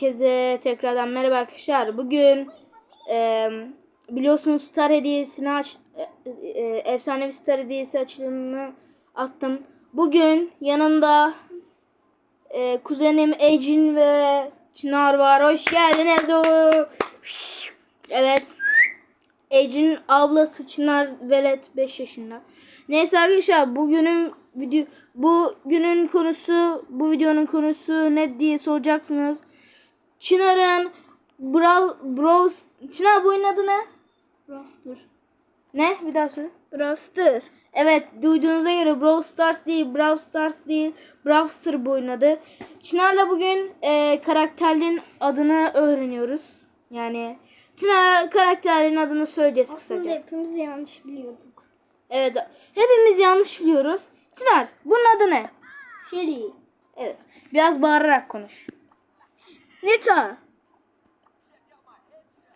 Herkese tekrardan merhaba arkadaşlar. Bugün e, biliyorsunuz Star hediyesini aç, e, e, efsanevi Star hediyesi açılımını attım. Bugün yanımda e, kuzenim Ecin ve Çınar var. Hoş geldiniz. Evet. Ecin ablası Çınar Velet 5 yaşında. Neyse arkadaşlar bugünün video bu günün konusu bu videonun konusu ne diye soracaksınız. Çınar'ın Brawl Brawl Çınar bu oyunun adı ne? Rafter. Ne? Bir daha söyle. Rafter. Evet duyduğunuza göre Brawl Stars değil, Brawl Stars değil, Brawl Stars bu oyunun adı. Çınar'la bugün e, karakterlerin adını öğreniyoruz. Yani Çınar karakterlerin adını söyleyeceğiz Aslında kısaca. hepimiz yanlış biliyorduk. Evet hepimiz yanlış biliyoruz. Çınar bunun adı ne? Shelly. Evet biraz bağırarak konuş. Nita.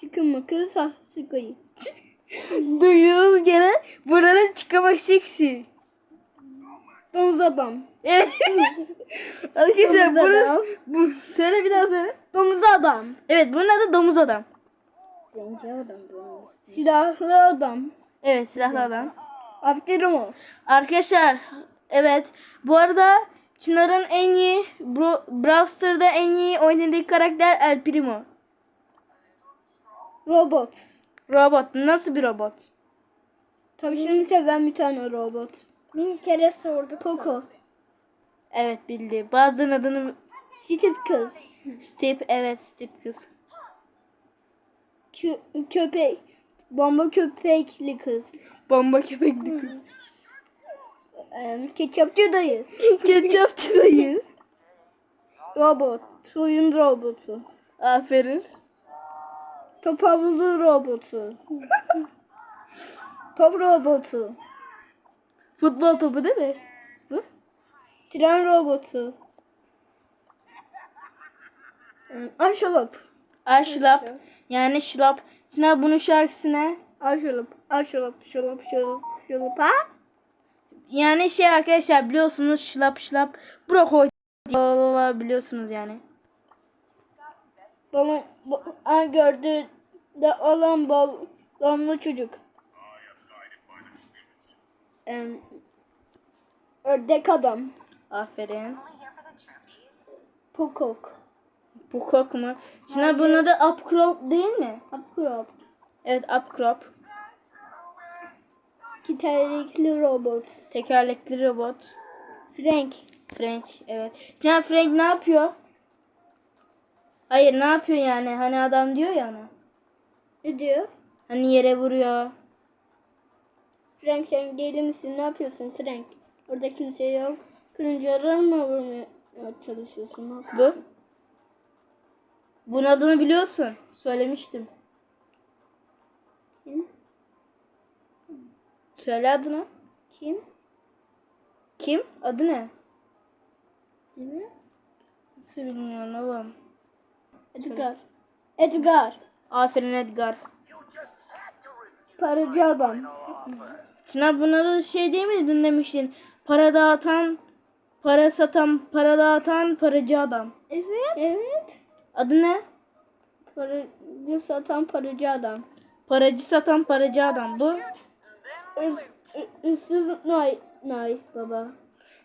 Çıkın mı kız? Ha, sıkayım. Duyuyoruz gene buradan çıkamayacaksın. Domuz adam. Evet. Arkadaşlar Domuz bunu, adam. bu, söyle bir daha söyle. Domuz adam. Evet bunun adı domuz adam. Zenci adam. Silahlı adam. Evet silahlı adam. Abdurrahman. o. Arkadaşlar evet bu arada Çınar'ın en iyi Bro, en iyi oynadığı karakter El Primo. Robot. Robot nasıl bir robot? Tavşanı seven bir tane robot. Bin kere sorduk Coco. Evet bildi. Bazılarının adını Steve kız. Steve evet Steve kız. Kö köpek. Bomba köpekli kız. Bomba köpekli kız. Ee, ketçapçı dayı. Ketçapçı dayı. Robot. Oyun robotu. Aferin. Top havuzu robotu. Top robotu. Futbol topu değil mi? Bu? Tren robotu. Aşılap. Aşlap. Yani şlap. Çınar bunun şarkısı ne? Aşılap. Aşılap. Şılap. Şılap. Şılap. Ha? Yani şey arkadaşlar biliyorsunuz şlap şlap. Broko biliyorsunuz yani. Bu, an gördü de olan balonlu çocuk. Em, ördek adam. Aferin. Pokok. Bu kok mu? Çınar bunun adı Upcrop değil mi? Upcrop. Evet Upcrop. Gitarikli robot. Tekerlekli robot. Frank. Frank evet. Çınar Frank ne yapıyor? Hayır ne yapıyor yani? Hani adam diyor ya ona. Ne diyor? Hani yere vuruyor. Frank sen deli misin? Ne yapıyorsun Frank? Orada kimse yok. Kırıncalar mı vurmaya çalışıyorsun? Ne? Bu. Bunun adını biliyorsun. Söylemiştim. Söyle adını. Kim? Kim? Adı ne? Değil mi? Nasıl bilmiyorum oğlum. Edgar. Edgar. Aferin Edgar. Paracı adam. Çınar buna da şey değil mi dün demiştin? Para dağıtan, para satan, para dağıtan paracı adam. Evet. Evet. Adı ne? Paracı satan paracı adam. Paracı satan paracı adam. Bu hırsız Nay. Nay baba.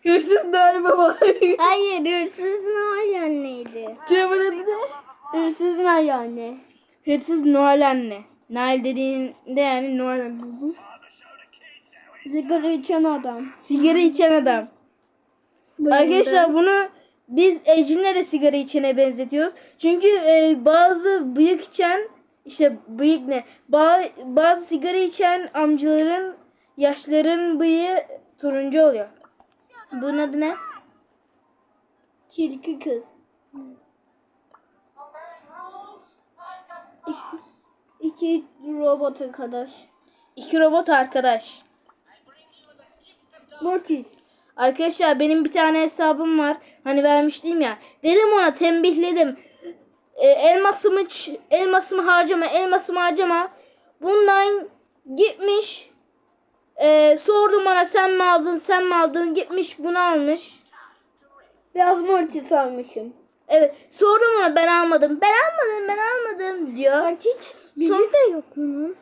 hırsız Noel Baba. Hayır hırsız Nay anneydi. Çınar adı ne? Hırsız Nay anne. Hırsız Noel anne. Noel dediğinde yani Noel anne. Sigara içen adam. Sigara içen adam. Arkadaşlar bunu biz Ejin'le de sigara içene benzetiyoruz. Çünkü e, bazı bıyık içen işte bıyık ne? Ba- bazı sigara içen amcaların yaşların bıyığı turuncu oluyor. Bunun adı ne? Tilki kız. İki, iki robot arkadaş. İki robot arkadaş. Mortis. Arkadaşlar benim bir tane hesabım var. Hani vermiştim ya. Dedim ona tembihledim. E, elmasımı elmasımı harcama, elmasımı harcama. Bundan gitmiş. E, sordum ona sen mi aldın, sen mi aldın? Gitmiş bunu almış. Biraz Mortis almışım. Evet. Sordum ona ben almadım. Ben almadım ben almadım diyor. hiç Son- de yok bunun.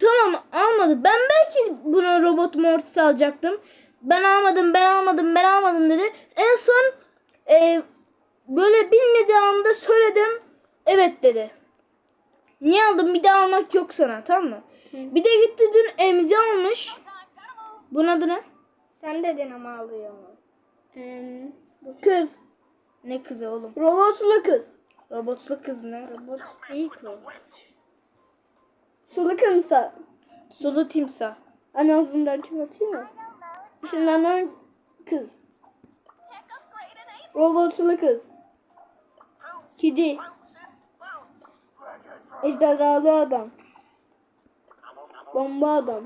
Tamam almadı. Ben belki bunu robot mortis alacaktım. Ben almadım, ben almadım, ben almadım dedi. En son e, böyle bilmediği anda söyledim. Evet dedi. Niye aldın? Bir daha almak yok sana tamam mı? Bir de gitti dün emzi almış. Bunun adı ne? Sen dedin ama alıyor mu? Ee, kız. Ne kızı oğlum? Robotlu kız. Robotlu kız ne? Robot değil ki. Sulu kımsa. Sulu timsah. Anne ağzından çıkartıyor. Işınlanan kız. Robotlu kız. Kedi. Ejderhalı adam. Bomba adam.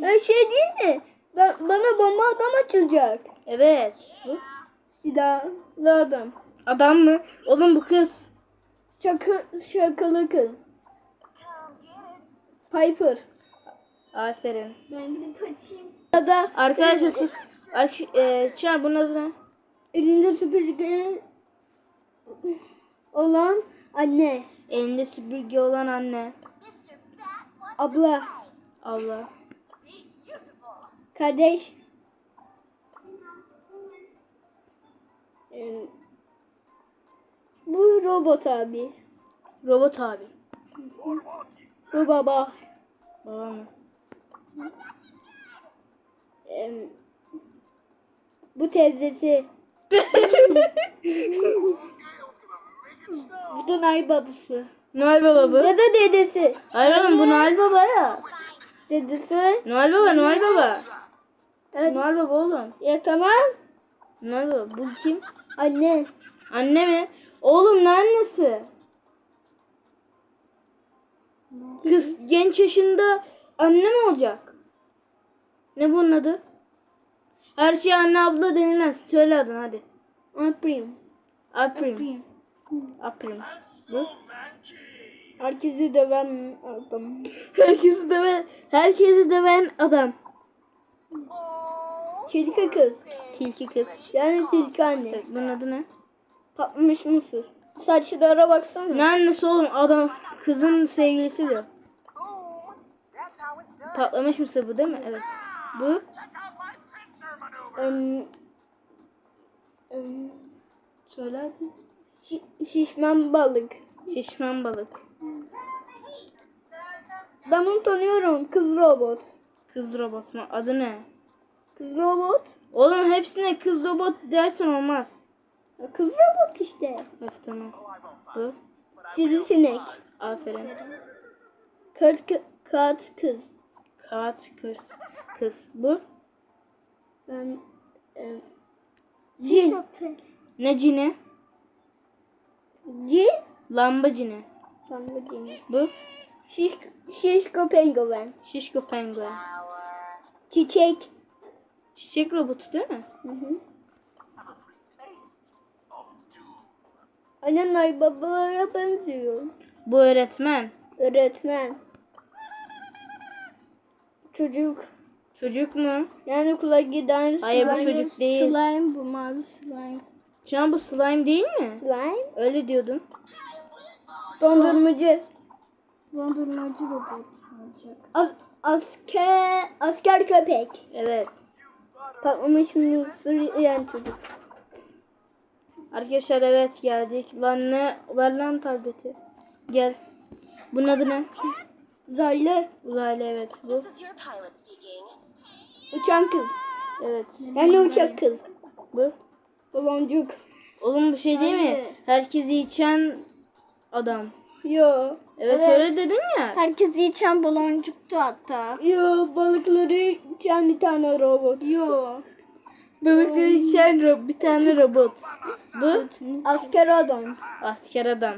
Her şey değil mi? Ben, bana bomba adam açılacak. Evet. Silahlı adam. Adam mı? Oğlum bu kız. Şaka, şakalı kız. Piper. Aferin. Ben de kaçayım. Arkadaşlar sus. Arş e, Çınar bunun adı ne? elinde süpürge olan anne, Elinde süpürge olan anne. abla, Allah. kardeş. Bu robot abi. Robot abi. Bu baba. Baba mı? Bu teyzesi. Bu da Nay babası. Noel Baba bu. Ya da dedesi. Hayır oğlum bu Noel Baba ya. Dedesi. Noel Baba, Noel Baba. Evet. Noel Baba oğlum. Ya tamam. Noel Baba. Bu kim? Anne. Anne mi? Oğlum ne annesi? Kız genç yaşında anne mi olacak? Ne bunun adı? Her şey anne abla denilmez. Söyle adını hadi. Aprim. Aprim. Aprim. Bu? Herkesi döven adam. Herkesi döven, herkesi döven adam. Tilki kız. Tilki kız. Yani tilki anne. Bunun adı ne? Patlamış mısır. Saçlara baksana. Ne annesi oğlum? Adam kızın sevgilisi diyor. Patlamış mısır bu değil mi? Evet. Bu Em, em, söyle hadi. Şi- şişman balık. Şişman balık. Ben onu tanıyorum. Kız robot. Kız robot mu? Adı ne? Kız robot. Oğlum hepsine kız robot dersen olmaz. Kız robot işte. Evet tamam. Bu. Sivrisinek. Aferin. Kart, kağıt kız. Kağıt kız. Kız. Bu. Ben em, cin. Ne cini? Cin. Lamba cini. Sanma cin. Bu. Şiş, şişko penguen. Şişko penguen. Çiçek. Çiçek robotu değil mi? Hı hı. Annemler babaya benziyor. Bu öğretmen. Öğretmen. Çocuk. Çocuk mu? Yani okula giden Hayır, bu çocuk değil. Slime bu mavi slime. Can bu slime değil mi? Slime. Öyle diyordun. Dondurmacı. Dondurmacı robot olacak. As asker asker köpek. Evet. Patlamış mısır yiyen çocuk. Arkadaşlar evet geldik. Lan ne? Ver lan tableti. Gel. Bunun adı ne? Uzaylı. Uzaylı evet. Bu. Uçan kız. Evet. Yani uçak kız. Bu. Baloncuk. Oğlum bu şey değil mi? Hayır. Herkesi içen adam. Yo. Evet, öyle dedin ya. Herkesi içen baloncuktu hatta. Yo balıkları içen bir tane robot. Yo. Bebekleri içen ro- bir tane robot. Bu. Asker adam. Asker adam.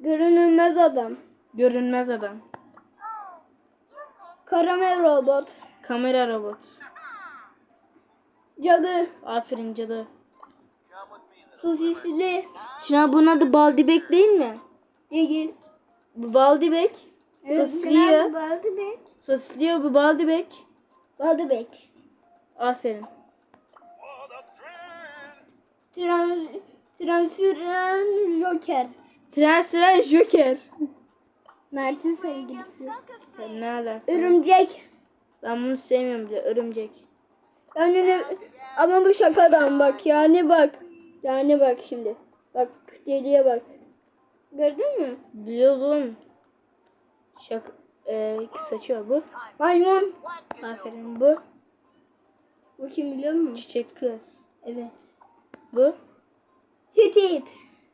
Görünmez adam. Görünmez adam. Karamel robot. Kamera robot. Cadı. Aferin cadı. Sosisli. Şuna bunun adı baldibek değil mi? Değil. Bu baldibek. Sosisliyor. Baldebek. Sosisliyor bu baldibek. Baldebek. Aferin. Tren süren Joker. Tren süren Joker. Mert'in sevgilisi. Ne alaka? Örümcek. Ben bunu sevmiyorum bile. Örümcek. Ne- ama bu şakadan bak yani bak. Yani bak şimdi. Bak deliye bak. Gördün mü? Biliyoruz oğlum. Şak e, saçı var bu. Maymun. Aferin bu. Bu kim biliyor musun? Çiçek kız. Evet. Bu. Steve.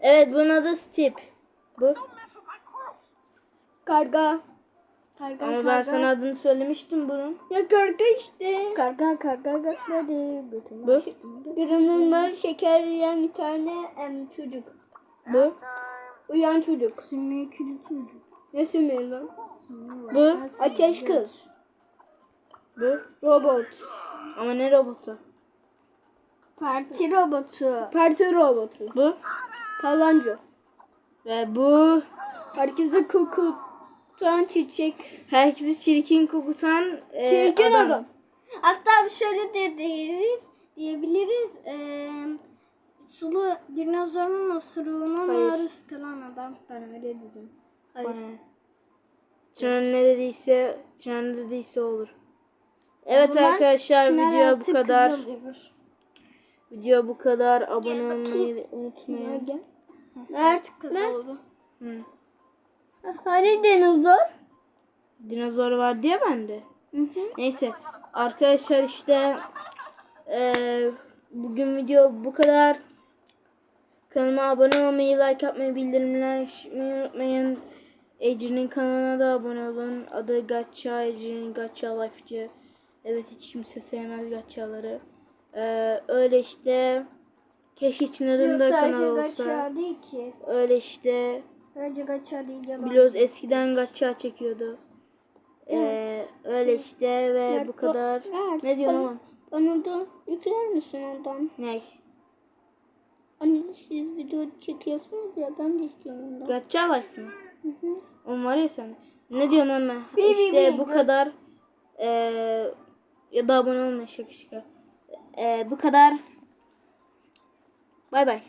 Evet bunun adı Steve. Bu. Karga. Karga Ama ben sana adını söylemiştim bunun. Ya karga işte. Karga karga gakladı. Bu. Görünmez şeker yiyen bir tane em, çocuk. Bu. Uyan çocuk. Sümükülü çocuk. Ne sümüğü lan? Bu. Ateş kız. Bu. Robot. Ama ne robotu? Parti robotu. Parti robotu. Bu. Palancı. Ve bu. Herkese kokutan çiçek. Herkesi çirkin kokutan e, Çirkin adam. adam. Hatta şöyle de deriz, diyebiliriz. eee, sulu dinozorun osuruğuna Hayır. maruz kalan adam. Ben öyle dedim. Hayır. Bana. Çınar ne dediyse, Çınar ne dediyse olur. Evet zaman arkadaşlar Çınar video bu artık kadar. kız oluyor. Video bu kadar. Abone olmayı unutmayın. Gel. Artık kız oldu. Hı. Hani dinozor? Dinozor var diye bende. Hı hı. Neyse arkadaşlar işte eee, bugün video bu kadar. Kanalıma abone olmayı, like atmayı, bildirimleri açmayı unutmayın. Ecrin'in kanalına da abone olun. Adı Gacha, Ecrin Gacha Life'cı. Evet hiç kimse sevmez Gacha'ları. Eee, öyle işte. Keşke Çınar'ın da kanalı olsa. değil ki. Öyle işte. Sadece gacha değil yalan. Biliyoruz eskiden Gacha çekiyordu. Eee, öyle işte ve bu kadar. Ne diyorsun oğlum? Bana da yükler misin ondan? Ne? Hani siz video çekiyorsunuz ya ben de istiyorum ondan. Gacha Life mı? Hı hı. Oğlum var ya sen. Ne diyorsun ama? İşte bu kadar. Eee ya da abone olmayı şaka şaka. Eee, bu kadar. Bay bay.